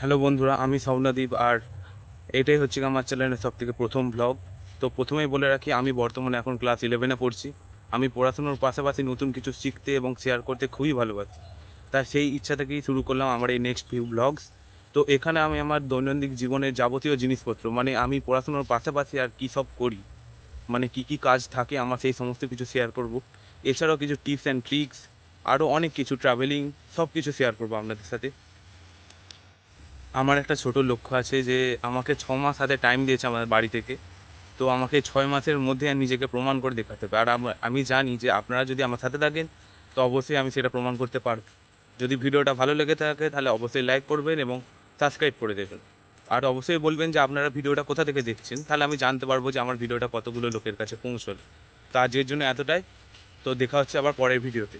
Hello বন্ধুরা, আমি সৌনাদীপ আর এটাই হচ্ছে আমার চ্যানেলের সব থেকে প্রথম ব্লগ তো প্রথমেই বলে রাখি, আমি বর্তমানে এখন ক্লাস ইলেভেনে পড়ছি। আমি পড়াশোনার পাশাপাশি নতুন কিছু শিখতে এবং শেয়ার করতে খুবই ভালোবাসি। তাই সেই ইচ্ছা থেকেই শুরু করলাম আমার এই নেক্সট ফিউ ব্লগস তো এখানে আমি আমার দৈনন্দিন জীবনের যাবতীয় জিনিসপত্র মানে আমি পড়াশোনার পাশাপাশি আর কী সব করি মানে কী কী কাজ থাকে, আমার সেই সমস্ত কিছু শেয়ার করব। এছাড়াও কিছু টিপস অ্যান্ড ট্রিক্স আরও অনেক কিছু ট্রাভেলিং সব কিছু শেয়ার করব আপনাদের সাথে। আমার একটা ছোট লক্ষ্য আছে যে আমাকে ছ মাস হাতে টাইম দিয়েছে আমাদের বাড়ি থেকে। তো আমাকে ছয় মাসের মধ্যে নিজেকে প্রমাণ করে দেখাতে হবে। আর আমি জানি যে আপনারা যদি আমার সাথে থাকেন, তো অবশ্যই আমি সেটা প্রমাণ করতে পারব। যদি ভিডিওটা ভালো লেগে থাকে, তাহলে অবশ্যই লাইক করবেন এবং সাবস্ক্রাইব করে দেবেন। আর অবশ্যই বলবেন যে আপনারা ভিডিওটা কোথা থেকে দেখছেন? তাহলে আমি জানতে পারব যে আমার ভিডিওটা কতগুলো লোকের কাছে পৌঁছল। তা আজকের জন্য এতটাই। তো দেখা হচ্ছে আবার পরের ভিডিওতে।